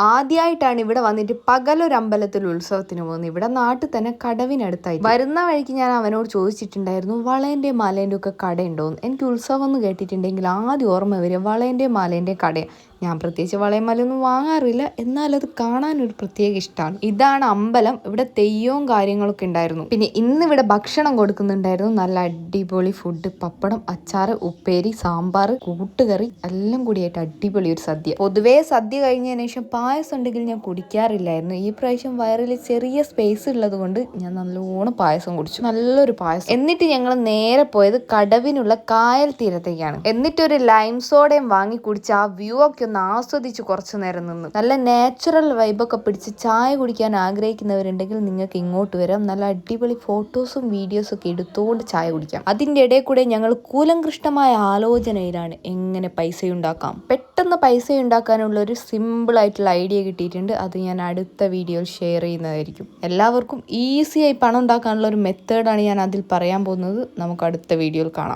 ആദ്യമായിട്ടാണ് ഇവിടെ വന്നിട്ട് പകലൊരു അമ്പലത്തിൽ ഉത്സവത്തിന് പോകുന്നത്. ഇവിടെ നാട്ടിൽ തന്നെ കടവിനടുത്തായി വരുന്ന വഴിക്ക് ഞാൻ അവനോട് ചോദിച്ചിട്ടുണ്ടായിരുന്നു വളേന്റെ മാലേന്റെ ഒക്കെ കടയുണ്ടോ എനിക്ക് ഉത്സവം എന്ന് കേട്ടിട്ടുണ്ടെങ്കിൽ ആദ്യം ഓർമ്മ വരിക വളേന്റെ മാലേന്റെ കടയാണ് ഞാൻ പ്രത്യേകിച്ച് വളയം മലയൊന്നും വാങ്ങാറില്ല എന്നാലത് കാണാനൊരു പ്രത്യേക ഇഷ്ടമാണ്. ഇതാണ് അമ്പലം. ഇവിടെ തെയ്യവും കാര്യങ്ങളൊക്കെ ഉണ്ടായിരുന്നു. പിന്നെ ഇന്ന് ഇവിടെ ഭക്ഷണം കൊടുക്കുന്നുണ്ടായിരുന്നു. നല്ല അടിപൊളി ഫുഡ് പപ്പടം അച്ചാറ് ഉപ്പേരി സാമ്പാർ കൂട്ടുകറി. എല്ലാം കൂടിയായിട്ട് അടിപൊളി ഒരു സദ്യ. പൊതുവേ സദ്യ കഴിഞ്ഞതിന് ശേഷം പായസം ഉണ്ടെങ്കിൽ ഞാൻ കുടിക്കാറില്ലായിരുന്നു. ഈ പ്രാവശ്യം വയറിൽ ചെറിയ സ്പേസ് ഉള്ളത് കൊണ്ട് ഞാൻ നല്ലോണം പായസം കുടിച്ചു. നല്ലൊരു പായസം. എന്നിട്ട് ഞങ്ങൾ നേരെ പോയത് കടവിനുള്ള കായൽ തീരത്തേക്കാണ്. എന്നിട്ടൊരു ലൈം സോഡയും വാങ്ങി കുടിച്ച് ആ വ്യൂ ഒക്കെ ഒന്ന് ആസ്വദിച്ച് കുറച്ചു നേരം നിന്നു. നല്ല നാച്ചുറൽ വൈബൊക്കെ പിടിച്ച് ചായ കുടിക്കാൻ ആഗ്രഹിക്കുന്നവരുണ്ടെങ്കിൽ നിങ്ങൾക്ക് ഇങ്ങോട്ട് വരാം. നല്ല അടിപൊളി ഫോട്ടോസും വീഡിയോസും ഒക്കെ എടുത്തുകൊണ്ട് ചായ കുടിക്കാം. അതിന്റെ ഇടയിൽ കൂടെ ഞങ്ങൾ കൂലങ്കൃഷ്ടമായ ആലോചനയിലാണ് എങ്ങനെ പൈസ ഉണ്ടാക്കാം പെട്ടെന്ന് പൈസ ഉണ്ടാക്കാനുള്ള ഒരു സിമ്പിൾ ആയിട്ടുള്ള ഐഡിയ കിട്ടിയിട്ടുണ്ട്. അത് ഞാൻ അടുത്ത വീഡിയോയിൽ ഷെയർ ചെയ്യുന്നതായിരിക്കും. എല്ലാവർക്കും ഈസിയായി പണം ഉണ്ടാക്കാനുള്ള ഒരു മെത്തേഡാണ് ഞാൻ അതിൽ പറയാൻ പോകുന്നത്. നമുക്ക് അടുത്ത വീഡിയോയിൽ കാണാം.